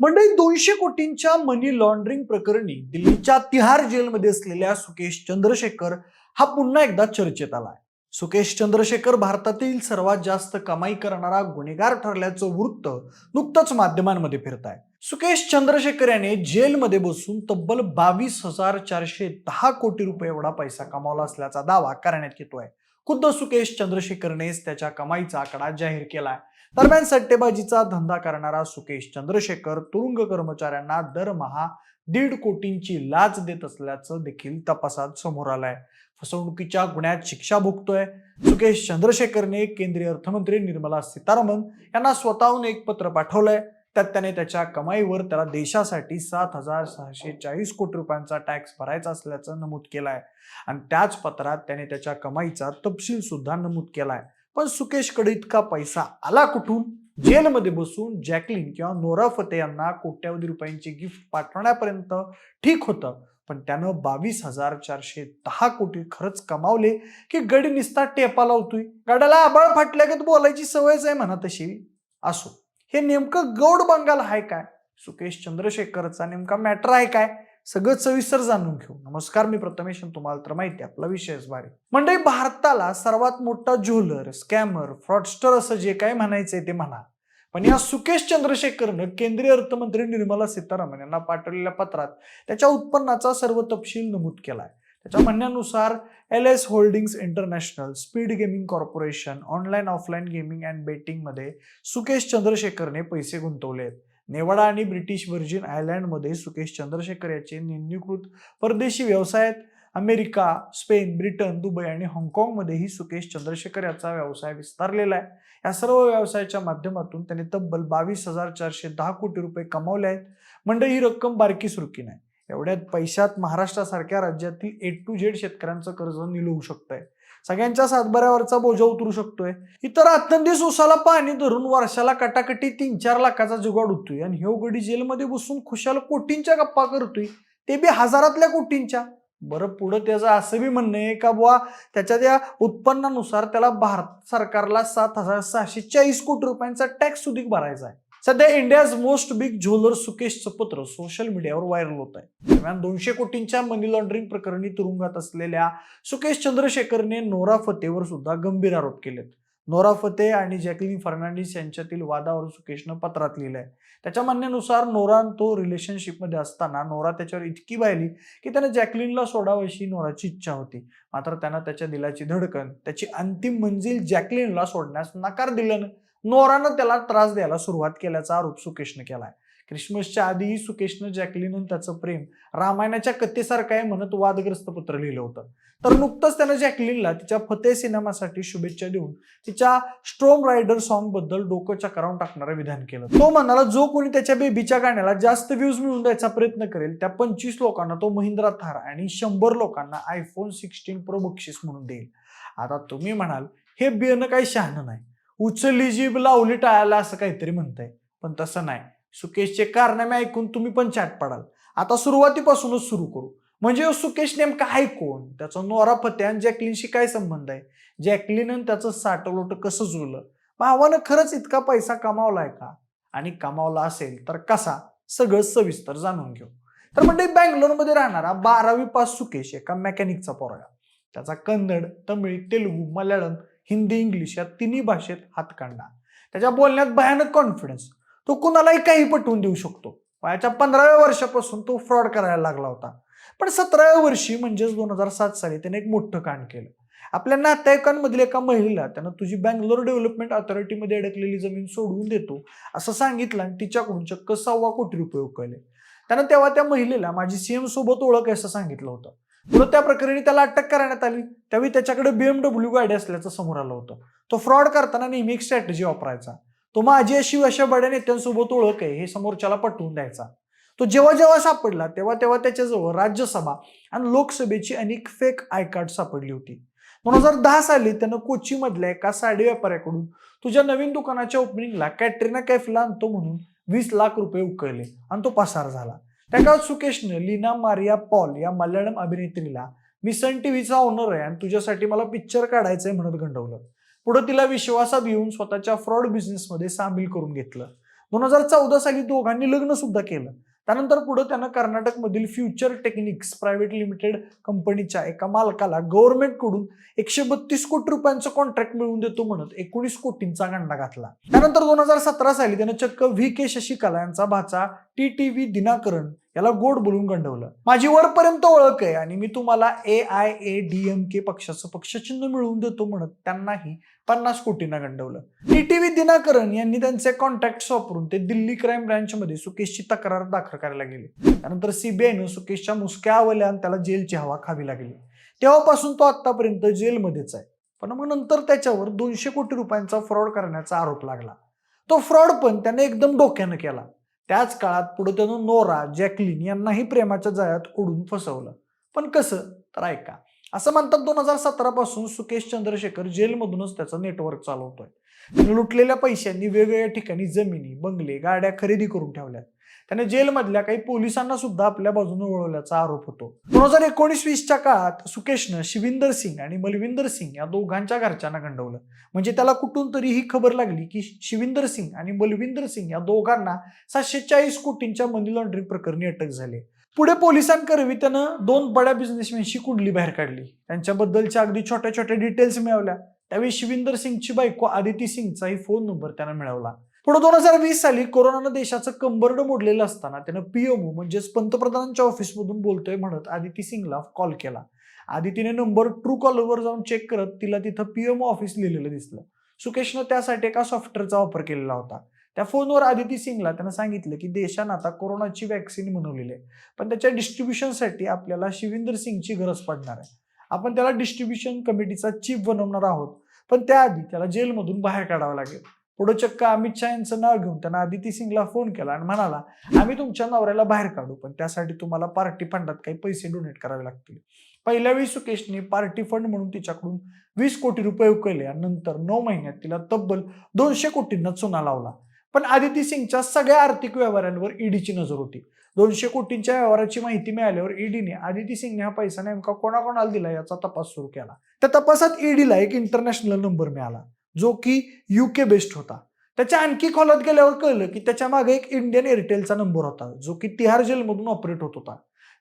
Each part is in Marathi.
मंडळी दोनशे कोटींच्या मनी लॉन्ड्रिंग प्रकरणी दिल्लीच्या तिहार जेलमध्ये असलेल्या सुकेश चंद्रशेखर हा पुन्हा एकदा चर्चेत आलाय. सुकेश चंद्रशेखर भारतातील सर्वात जास्त कमाई करणारा गुन्हेगार ठरल्याचं वृत्त नुकतंच माध्यमांमध्ये फिरत आहे सुकेश चंद्रशेखर याने जेलमध्ये बसून तब्बल बावीस हजार चारशे दहा कोटी रुपये एवढा पैसा कमावला असल्याचा दावा करण्यात येतोय. खुद्द सुकेश चंद्रशेखरनेच त्याच्या कमाईचा आकडा जाहीर केलाय. दरम्यान सट्टेबाजीचा धंदा करणारा सुकेश चंद्रशेखर तुरुंग कर्मचाऱ्यांना दरमहा दीड कोटींची लाच देत असल्याचं देखील तपासात समोर आलंय. फसवणुकीच्या गुन्ह्यात शिक्षा भोगतोय. सुकेश चंद्रशेखरने केंद्रीय अर्थमंत्री निर्मला सीतारामन यांना स्वतःहून एक पत्र पाठवलंय. त्यात त्याने त्याच्या कमाईवर त्याला देशासाठी सात हजार सहाशे चाळीस कोटी रुपयांचा टॅक्स भरायचा असल्याचं नमूद केलंय. आणि त्याच पत्रात त्याने त्याच्या कमाईचा तपशील सुद्धा नमूद केलाय. पण सुकेशकडे इतका पैसा आला कुठून? जेलमध्ये बसून जॅकलिन किंवा नोरा फते यांना कोट्यावधी रुपयांची गिफ्ट पाठवण्यापर्यंत ठीक होतं. पण त्यानं बावीस हजार चारशे दहा कोटी खरंच कमावले की गडी निसता टेपा लावतोय गडाला आबाळ फाटल्यागत बोलायची सवयच आहे म्हणा तशी. असो हे नेमकं गौड बंगाल आहे काय? सुकेश चंद्रशेखरचा नेमका मॅटर आहे काय? सगळं सविस्तर जाणून घेऊ. नमस्कार मी प्रथमेश तुम्हाला तर माहिती आपला विषयच भारी. मंडळी भारताला सर्वात मोठा ज्वेलर स्कॅमर फ्रॉडस्टर असं जे काय म्हणायचंय ते म्हणा. पण या सुकेश चंद्रशेखरनं केंद्रीय अर्थमंत्री निर्मला सीतारामन यांना पाठवलेल्या पत्रात त्याच्या उत्पन्नाचा सर्व तपशील नमूद केलाय. त्याच्या म्हणण्यानुसार L S holdings international speed gaming corporation online offline gaming and बेटिंगमध्ये Sukesh चंद्रशेखरने पैसे गुंतवले आहेत. नेवाडा आणि ब्रिटिश व्हर्जिन आयलँडमध्ये सुकेश चंद्रशेखर याचे नोंदणीकृत परदेशी व्यवसाय आहेत. अमेरिका स्पेन ब्रिटन दुबई आणि हाँगकाँगमध्येही सुकेश चंद्रशेखर याचा व्यवसाय विस्तारलेला आहे. या सर्व व्यवसायाच्या माध्यमातून त्याने तब्बल बावीस हजार चारशे दहा कोटी रुपये कमावले आहेत. म्हणजे ही रक्कम बारकी सुरकी नाही. एवढ्यात पैशात महाराष्ट्रासारख्या राज्यातील ए टू झेड शेतकऱ्यांचं कर्ज निलवू शकतंय. सगळ्यांच्या सातबाऱ्यावरचा बोजा उतरू शकतोय. इतर अत्यंत उसाला पाणी धरून वर्षाला कटाकटी तीन चार लाखाचा जुगाड होतोय. आणि ह्यो गडी जेलमध्ये बसून खुशाल कोटींच्या गप्पा करतोय. ते बी हजारातल्या कोटींच्या. बरं पुढं त्याचं असं बी म्हणणं आहे का बुवा त्याच्या त्या उत्पन्नानुसार त्याला भारत सरकारला सात हजार सहाशे चाळीस कोटी रुपयांचा टॅक्स सुधीक भरायचा आहे. सध्या इंडियाज मोस्ट बिग ज्वेलर सुकेशचं पत्र सोशल मीडियावर व्हायरल होत आहे दरम्यान दोनशे कोटींच्या मनी लॉन्ड्रिंग प्रकरणी तुरुंगात असलेल्या सुकेश चंद्रशेखरने नोरा फतेवर सुद्धा गंभीर आरोप केलेत. नोरा फते आणि जॅकलिन फर्नांडिस यांच्यातील वादावर सुकेशनं पत्रात लिहिलंय. त्याच्या म्हणण्यानुसार नोरा आणि तो रिलेशनशिपमध्ये असताना नोरा त्याच्यावर इतकी वाहिली की त्याने जॅकलिनला सोडावं नोराची इच्छा होती. मात्र त्यानं त्याच्या दिलाची धडकन त्याची अंतिम मंजिल जॅकलिनला सोडण्यास नकार दिल्यानं नोरानं त्याला त्रास द्यायला सुरुवात केल्याचा आरोप सुकेशनं केलाय. क्रिसमसच्या आधीही सुकेशनं जॅकलीन त्याचं प्रेम रामायणाच्या कथेसारखं आहे म्हणत वादग्रस्त पत्र लिहिलं होतं. तर नुकतंच त्यानं जॅकलिनला तिच्या फतेह सिनेमासाठी शुभेच्छा देऊन तिच्या स्ट्रोम रायडर सॉन्गबद्दल डोकं चक्रावून टाकणारं विधान केलं. तो म्हणाला जो कोणी त्याच्या बेबीच्या गाण्याला जास्त व्ह्यूज मिळवून द्यायचा प्रयत्न करेल त्या पंचवीस लोकांना तो महिंद्रा थार आणि शंभर लोकांना आयफोन सिक्स्टीन प्रो बक्षीस म्हणून देईल. आता तुम्ही म्हणाल हे बियनं काही शहाणं नाही. उचलली जीभ लावली टाळायला असं काहीतरी म्हणताय. पण तसं नाही. सुकेशचे कारनामे ऐकून तुम्ही पण चाट पडाल. आता सुरुवातीपासूनच सुरू करू. म्हणजे सुकेश नेमका आहे कोण? त्याचा नोरा फते आणि जॅकलिनशी काय संबंध आहे? जॅकलिन त्याचं साठवलोट कसं जुळलं? भावानं खरंच इतका पैसा कमावलाय का? आणि कमावला असेल तर कसा? सगळं सविस्तर जाणून घेऊ. तर म्हणजे बँगलोरमध्ये राहणारा बारावी पास सुकेश एका मेकॅनिकचा पोरगा. त्याचा कन्नड तमिळ तेलुगू मल्याळम हिंदी इंग्लिश या तिन्ही भाषेत हात काढला. त्याच्या बोलण्यात भयानक कॉन्फिडन्स तो कुणालाही काही पटवून देऊ शकतो. वयाच्या पंधराव्या वर्षापासून तो फ्रॉड करायला लागला होता. पण सतराव्या वर्षी म्हणजेच दोन हजार सात साली त्याने एक मोठं कांड केलं. आपल्या नातेवाईकांमधील एका महिलेला त्यानं तुझी बँगलोर डेव्हलपमेंट अथॉरिटीमध्ये अडकलेली जमीन सोडवून देतो असं सांगितलं आणि तिच्याकडून चक्क सव्वा कोटी रुपये उकळले. त्यानं तेव्हा त्या महिलेला माझी सीएम सोबत ओळख असं सांगितलं होतं. पुढे त्या प्रकरणी त्याला अटक करण्यात आली. त्यावेळी त्याच्याकडे बीएमडब्ल्यू गाडी असल्याचं समोर आलं होतं. तो फ्रॉड करताना नेहमी एक स्ट्रॅटेजी वापरायचा. तो माझी अशी अशा बड्या नेत्यांसोबत ओळख आहे हे समोरच्याला पटवून द्यायचा. तो जेव्हा जेव्हा सापडला तेव्हा तेव्हा त्याच्याजवळ राज्यसभा आणि लोकसभेची अनेक फेक आय कार्ड सापडली होती. दोन हजार दहा साली त्यानं कोचीमधल्या एका साडी व्यापाऱ्याकडून तुझ्या नवीन दुकानाच्या ओपनिंगला कॅटरीना कॅफला आणतो म्हणून वीस लाख रुपये उकळले आणि तो पसार झाला. त्या काळात सुकेशनं लीना मारिया पॉल या मल्याळम अभिनेत्रीला मी सन टीव्हीचा ओनर आहे आणि तुझ्यासाठी मला पिक्चर काढायचंय म्हणत गंडवलं. पुढे तिला विश्वासात घेऊन स्वतःच्या फ्रॉड बिझनेसमध्ये सामील करून घेतलं. दोन हजार चौदा साली दोघांनी लग्न सुद्धा केलं. त्यानंतर पुढे त्यानं कर्नाटकमधील फ्युचर टेक्निक्स प्रायव्हेट लिमिटेड कंपनीच्या एका मालकाला गव्हर्नमेंटकडून एकशे बत्तीस कोटी रुपयांचं कॉन्ट्रॅक्ट मिळवून देतो म्हणत एकोणीस कोटींचा गंडा घातला. त्यानंतर दोन हजार सतरा साली त्यानं चक्क व्ही के शशिकला यांचा भाचा टी टी व्ही दिनाकरण याला गोड बोलून गंडवलं. माझी वरपर्यंत ओळख आहे आणि मी तुम्हाला A I A D M K पक्षाचं पक्षचिन्ह मिळवून देतो म्हणत त्यांनाही पन्नास कोटींना गंडवलं. टी टी व्ही दिनाकरण यांनी त्यांचे कॉन्टॅक्ट वापरून ते दिल्ली क्राईम ब्रँचमध्ये सुकेशची तक्रार दाखल करायला गेले. त्यानंतर सीबीआयनं सुकेशच्या मुसक्या आवल्या त्याला जेलची हवा खावी लागली. तेव्हापासून तो आतापर्यंत जेलमध्येच आहे. पण मग नंतर त्याच्यावर दोनशे कोटी रुपयांचा फ्रॉड करण्याचा आरोप लागला. तो फ्रॉड पण त्याने एकदम डोक्यानं केला. त्याच काळात पुढे त्यानं नोरा जॅकलिन यांनाही प्रेमाच्या जाळ्यात ओढून फसवलं. पण कसं? तर ऐका. असं म्हणतात दोन हजार सतरा पासून सुकेश चंद्रशेखर जेलमधूनच त्याचं नेटवर्क चालवतोय. लुटलेल्या पैशांनी वेगवेगळ्या ठिकाणी जमिनी बंगले गाड्या खरेदी करून ठेवल्यात. त्याने जेलमधल्या काही पोलिसांना सुद्धा आपल्या बाजूने वळवल्याचा आरोप होतो. दोन हजार एकोणीस वीसच्या काळात सुकेशनं शिविंदर सिंग आणि मलविंदर सिंग या दोघांच्या घरच्यांना गंडवलं. म्हणजे त्याला कुठून तरी ही खबर लागली की शिविंदर सिंग आणि बलविंदर सिंग या दोघांना सातशे चाळीस कोटींच्या मनी लॉन्ड्रिंग प्रकरणी अटक झाली पुढे पोलिसांकरवी त्यानं दोन बड्या बिझनेसमॅनशी कुंडली बाहेर काढली. त्यांच्याबद्दलच्या अगदी छोट्या छोट्या डिटेल्स मिळवल्या. त्यावेळी शिविंदर सिंगची बायको आदिती सिंगचाही फोन नंबर त्यानं मिळवला. पुढे दोन हजार वीस साली कोरोनानं देशाचं कंबरड मोडलेलं असताना त्यानं पीएमओ म्हणजेच पंतप्रधानांच्या ऑफिसमधून बोलतोय म्हणत आदिती सिंगला कॉल केला. आदितीने नंबर ट्रू कॉलवर जाऊन चेक करत तिला तिथं पीएमओ ऑफिस लिहिलेलं दिसलं. सुकेशनं त्यासाठी एका सॉफ्टवेअरचा वापर केलेला होता. त्या फोनवर आदिती सिंगला त्यांना सांगितलं की देशानं आता कोरोनाची वॅक्सिन बनवलेली आहे. पण त्याच्या डिस्ट्रीब्युशनसाठी आपल्याला शिविंदर सिंगची गरज पडणार आहे. आपण त्याला डिस्ट्रीब्युशन कमिटीचा चीफ बनवणार आहोत. पण त्याआधी त्याला जेलमधून बाहेर काढावं लागेल. पुढं चक्क अमित शहा यांचं नाव घेऊन त्यांना आदिती सिंगला फोन केला आणि म्हणाला आम्ही तुमच्या नवऱ्याला बाहेर काढू पण त्यासाठी तुम्हाला पार्टी फंडात काही पैसे डोनेट करावे लागतील. पहिल्या वेळी सुकेशने पार्टी फंड म्हणून तिच्याकडून वीस कोटी रुपये उकळले आणि नंतर नऊ महिन्यात तिला तब्बल दोनशे कोटींना चुना लावला. पण आदिती सिंगच्या सगळ्या आर्थिक व्यवहारांवर ईडीची नजर होती. दोनशे कोटींच्या व्यवहाराची माहिती मिळाल्यावर ईडीने आदिती सिंगने हा पैसा नेमका कोणाकोणाला दिला याचा तपास सुरू केला. त्या तपासात ईडीला एक इंटरनॅशनल नंबर मिळाला जो की युके बेस्ड होता. त्याच्या आणखी खोलात गेल्यावर कळलं की त्याच्यामागे एक इंडियन एअरटेलचा नंबर होता जो की तिहार जेलमधून ऑपरेट होत होता.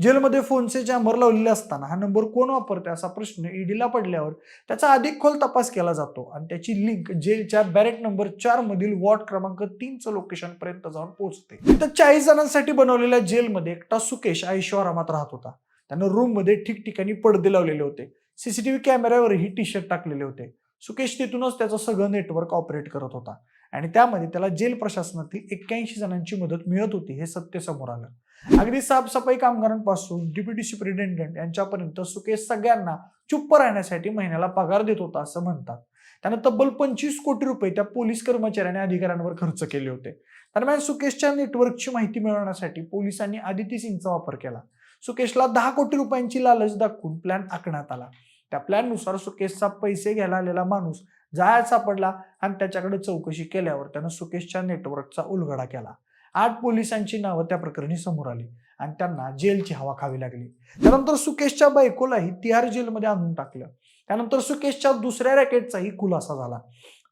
जेलमध्ये फोनचे चॅम्बर लावलेले असताना हा नंबर कोण वापरते असा प्रश्न ईडीला पडल्यावर त्याचा अधिक खोल तपास केला जातो. आणि त्याची लिंक जेलच्या बॅरेट नंबर चार मधील वॉर्ड क्रमांक तीनचं लोकेशन पर्यंत जाऊन पोहोचते. तिथं चाळीस जणांसाठी बनवलेल्या जेलमध्ये एकटा सुकेश आयुष्य आरामात राहत होता. त्यानं रूममध्ये ठिकठिकाणी पडदे लावलेले होते. सीसीटीव्ही कॅमेऱ्यावरही टी शर्ट टाकलेले होते. सुकेश तिथूनच त्याचं सगळं नेटवर्क ऑपरेट करत होता. आणि त्यामध्ये त्याला जेल प्रशासनातील एक्क्याऐंशी जणांची मदत मिळत होती हे सत्य समोर आलं. अगदी साफसफाई कामगारांपासून डिप्युटी सुपरिटेंडंट यांच्यापर्यंत सुकेश सगळ्यांना चुप्प राहण्यासाठी महिन्याला पगार देत होता असं म्हणतात. त्यानं तब्बल पंचवीस कोटी रुपये त्या पोलीस कर्मचाऱ्याने अधिकाऱ्यांवर खर्च केले होते. दरम्यान सुकेशच्या नेटवर्कची माहिती मिळवण्यासाठी पोलिसांनी आदिती सिंगचा वापर केला. सुकेशला दहा कोटी रुपयांची लालच दाखवून प्लॅन आखण्यात आला. त्या प्लॅननुसार सुकेशचा पैसे घ्यायला आलेला माणूस जाळ्यात सापडला आणि त्याच्याकडे चौकशी केल्यावर त्यानं सुकेशच्या नेटवर्कचा उलगडा केला. आठ पोलिसांची नावं त्या प्रकरणी समोर आली आणि त्यांना जेलची हवा खावी लागली. त्यानंतर सुकेशच्या बायकोलाही तिहार जेलमध्ये आणून टाकलं. त्यानंतर सुकेशच्या दुसऱ्या रॅकेटचाही खुलासा झाला.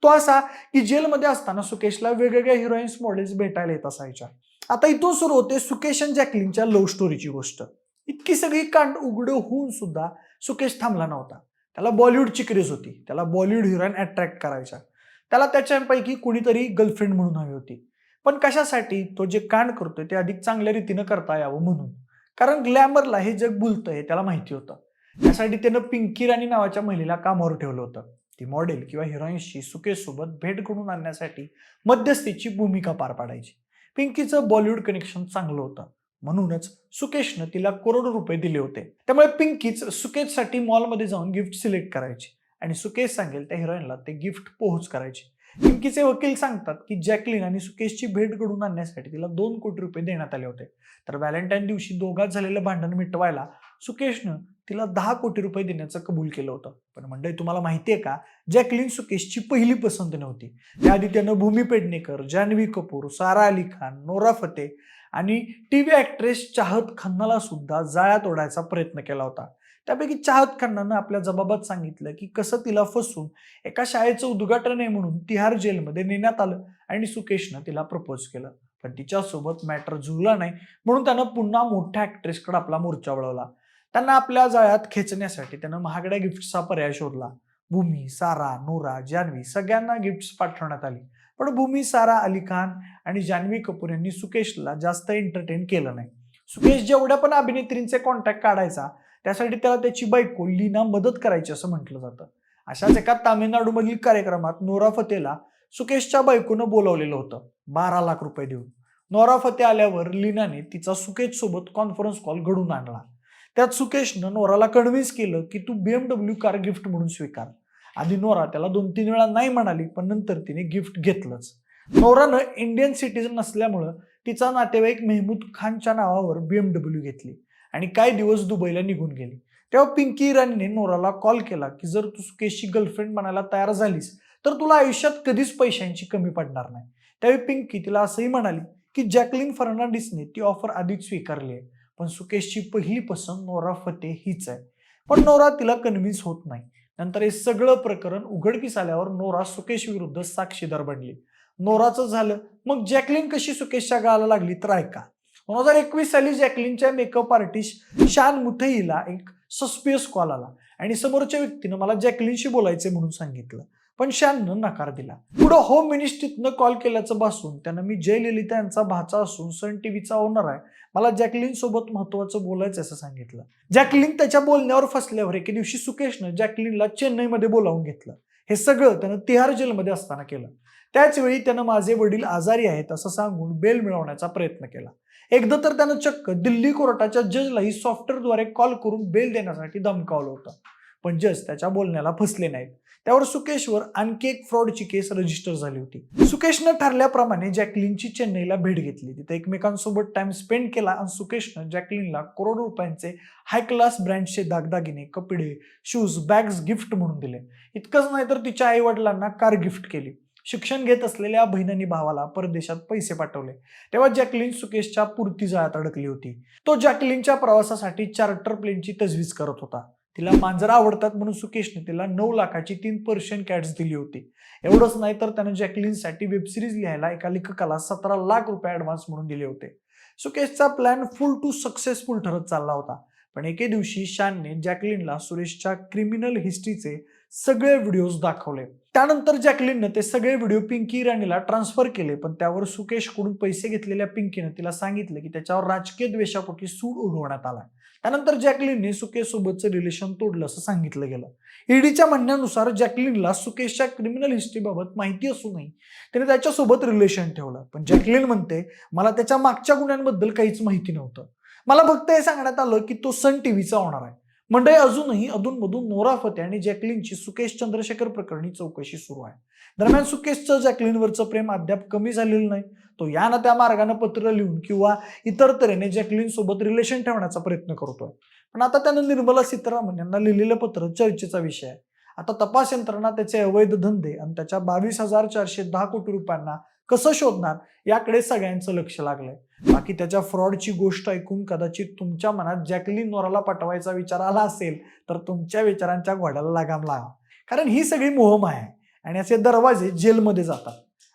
तो असा की जेलमध्ये असताना सुकेशला वेगवेगळ्या हिरोईन्स मॉडेल्स भेटायला येत असायच्या. आता इथून सुरू होते सुकेश आणि जॅकलिनच्या लव्ह स्टोरीची गोष्ट. इतकी सगळी कांड उघड होऊन सुद्धा सुकेश थांबला नव्हता. त्याला बॉलिवूडची क्रेज होती. त्याला बॉलिवूड हिरोईन अट्रॅक्ट करायच्या. त्याला त्याच्यापैकी कुणीतरी गर्लफ्रेंड म्हणून हवी होती. पण कशासाठी तो जे कांड करतोय ते अधिक चांगल्या रीतीनं करता यावं म्हणून. कारण ग्लॅमरला हे जग बुलतं हे त्याला माहिती होतं. त्यासाठी त्यानं पिंकी राणी नावाच्या महिलेला कामावर ठेवलं होतं. ती मॉडेल किंवा हिरोईन्सची सुकेशसोबत भेट घडून आणण्यासाठी मध्यस्थीची भूमिका पार पाडायची. पिंकीचं बॉलिवूड कनेक्शन चांगलं होतं. म्हणूनच सुकेशनं तिला करोडो रुपये दिले होते. त्यामुळे पिंकीच सुकेशसाठी मॉलमध्ये जाऊन गिफ्ट सिलेक्ट करायची. आणि सुकेश सांगेल त्या हिरोईनला ते गिफ्ट पोहोच करायचे. पिंकीचे वकील सांगतात की जॅकलिन आणि सुकेशची भेट घडून आणण्यासाठी तिला दोन कोटी रुपये देण्यात आले होते. तर व्हॅलेंटाईन दिवशी दोघात झालेलं भांडण मिटवायला सुकेशनं तिला दहा कोटी रुपये देण्याचं कबूल केलं होतं. पण मंडळी तुम्हाला माहितीये का? जॅकलिन सुकेशची पहिली पसंत नव्हती. त्याआधी त्यानं भूमी पेडणेकर जान्हवी कपूर सारा अली खान नोरा फतेह आणि टी व्ही ॲक्ट्रेस चाहत खन्नाला सुद्धा जाळ्यात ओढायचा प्रयत्न केला होता. त्यापैकी चाहत खन्नानं आपल्या जबाबात सांगितलं की कसं तिला फसवून एका शाळेचं उद्घाटन आहे म्हणून तिहार जेलमध्ये नेण्यात आलं आणि सुकेशनं तिला प्रपोज केलं. पण तिच्यासोबत मॅटर जुळला नाही म्हणून त्यानं पुन्हा मोठ्या ऍक्ट्रेसकडे आपला मोर्चा वळवला. त्यांना आपल्या जाळ्यात खेचण्यासाठी त्यानं महागड्या गिफ्टचा पर्याय शोधला. भूमी सारा नोरा जान्हवी सगळ्यांना गिफ्ट्स पाठवण्यात आली. पण भूमी सारा अली खान आणि जान्हवी कपूर यांनी सुकेशला जास्त एंटरटेन केलं नाही. सुकेश जेवढ्या पण अभिनेत्रींचे कॉन्टॅक्ट काढायचा त्यासाठी त्याला त्याची बायको लीना मदत करायची असं म्हटलं जातं. अशाच एका तामिळनाडूमधील कार्यक्रमात नोरा फतेला सुकेशच्या बायकोनं बोलावलेलं होतं बारा लाख रुपये देऊन. नोरा फते आल्यावर लीनाने तिचा सुकेश सोबत कॉन्फरन्स कॉल घडून आणला. त्यात सुकेशनं नोराला कन्व्हिन्स केलं की तू बीएमडब्ल्यू कार गिफ्ट म्हणून स्वीकार. आधी नोरा त्याला दोन तीन वेळा नाही म्हणाली पण नंतर तिने गिफ्ट घेतलंच. नोरानं इंडियन सिटीजन नसल्यामुळं तिचा नातेवाईक मेहमूद खानच्या नावावर बीएमडब्ल्यू घेतली. आणि काही दिवस दुबईला निघून गेली. तेव्हा पिंकी इराणीने नोराला कॉल केला की जर तू सुकेशची गर्लफ्रेंड म्हणायला तयार झालीस तर तुला आयुष्यात कधीच पैशांची कमी पडणार नाही. त्यावेळी पिंकी तिला असंही म्हणाली की जॅकलिन फर्नांडिसने ती ऑफर आधीच स्वीकारली आहे पण सुकेशची पहिली पसंत नोरा फते हीच आहे. पण नोरा तिला कन्व्हिन्स होत नाही. नंतर हे सगळं प्रकरण उघडकीस आल्यावर नोरा सुकेश विरुद्ध साक्षीदार बनली. नोराचं झालं मग जॅकलिन कशी सुकेशच्या गाळाला लागली तर ऐका. दोन हजार एकवीस साली जॅकलिनच्या मेकअप आर्टिस्ट शान मुथईला एक सस्पियस कॉल आला. आणि समोरच्या व्यक्तीनं मला जॅकलिनशी बोलायचे म्हणून सांगितलं. पण शाननं नकार दिला. पुढं होम मिनिस्ट्रीतनं कॉल केल्याचं भासून त्यानं मी जयललिता यांचा भाचा असून सन टीव्हीचा ओनर आहे. मला जॅकलिन सोबत महत्वाचं बोलायचं असं सांगितलं. जॅकलिन त्याच्या बोलण्यावर फसल्यावर एके दिवशी सुकेशनं जॅकलिनला चेन्नईमध्ये बोलावून घेतलं. हे सगळं त्यानं तिहार जेलमध्ये असताना केलं. त्याचवेळी त्यानं माझे वडील आजारी आहेत असं सांगून बेल मिळवण्याचा प्रयत्न केला. एकदा तर त्यानं चक्क दिल्ली कोर्टाच्या जजलाही सॉफ्टवेअरद्वारे कॉल करून बेल देण्यासाठी धमकावलं होतं. पण जज त्याच्या बोलण्याला फसले नाहीत. त्यावर सुकेशवर आणखी एक फ्रॉडची केस रजिस्टर झाली होती. सुकेशनं ठरल्याप्रमाणे जॅकलिनची चेन्नईला भेट घेतली. तिथे एकमेकांसोबत टाइम स्पेंड केला आणि सुकेशनं जॅकलिनला करोडो रुपयांचे हाय क्लास ब्रँडचे दागदागिने कपडे शूज बॅग्स गिफ्ट म्हणून दिले. इतकंच नाही तर तिच्या आई वडिलांना कार गिफ्ट केली. शिक्षण घेत असलेल्या बहिणींनी भावाला परदेशात पैसे पाठवले. तेव्हा जॅकलिन सुकेशच्या पुरती जाळ्यात अडकली होती. तो जॅकलिनच्या प्रवासासाठी चार्टर प्लेनची तजवीज करत होता. तिला मांजरा आवडतात म्हणून सुकेशने तिला नऊ लाखाची तीन पर्शियन कॅट्स दिली होती. एवढंच नाही तर त्यानं जॅकलिनसाठी वेबसिरीज लिहायला एका लेखकाला सतरा लाख रुपये ऍडव्हान्स म्हणून दिले होते. सुकेशचा प्लॅन फुल टू सक्सेसफुल ठरत चालला होता. पण एके दिवशी शानने जॅकलिनला सुरेशच्या क्रिमिनल हिस्ट्रीचे सगळे व्हिडिओज दाखवले. त्यानंतर जॅकलिननं ते सगळे व्हिडिओ पिंकी इराणीला ट्रान्सफर केले पण त्यावर सुकेशकडून पैसे घेतलेल्या पिंकीनं तिला सांगितलं की त्याच्यावर राजकीय द्वेषापोटी सूड उडवण्यात आला त्यानंतर जॅकलिनने सुकेशसोबतचं रिलेशन तोडलं असं सांगितलं गेलं. ईडीच्या म्हणण्यानुसार जॅकलिनला सुकेशच्या क्रिमिनल हिस्ट्रीबाबत माहिती असूनही त्याने त्याच्यासोबत रिलेशन ठेवलं. पण जॅकलिन म्हणते मला त्याच्या मागच्या गुन्ह्यांबद्दल काहीच माहिती नव्हतं. मला फक्त हे सांगण्यात आलं की तो सन टीव्हीचा होणार आहे. मंडळी अजूनही अधूनमधून नोरा फते आणि जॅकलिनची सुकेश चंद्रशेखर प्रकरणी चौकशी सुरू आहे. दरम्यान सुकेशचं जॅकलिनवरचं प्रेम अद्याप कमी झालेलं नाही. तो या ना त्या मार्गानं पत्र लिहून किंवा इतर तऱ्हेने जॅकलिन सोबत रिलेशन ठेवण्याचा प्रयत्न करतोय. पण आता त्यानं निर्मला सीतारामन यांना लिहिलेलं पत्र चर्चेचा विषय आहे. आता तपास यंत्रणा त्याचे अवैध धंदे आणि त्याच्या बावीस हजार चारशे दहा कोटी रुपयांना कसं शोधणार याकडे सगळ्यांचं लक्ष लागलंय. बाकी त्याच्या फ्रॉडची गोष्ट ऐकून कदाचित तुमच्या मनात जॅकलिन नोराला पाठवायचा विचार आला असेल तर तुमच्या विचारांच्या घोड्याला लगाम लागा कारण ही सगळी मोहम आहे आणि असे दरवाजे जेलमध्ये जातात.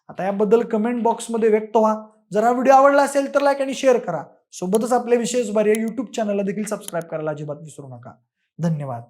आता याबद्दल कमेंट बॉक्समध्ये व्यक्त व्हा. जर हा व्हिडिओ आवडला असेल तर लाईक आणि शेअर करा. सोबतच आपल्या विशेष बारे युट्यूब चॅनलला देखील सबस्क्राईब करायला अजिबात विसरू नका. धन्यवाद.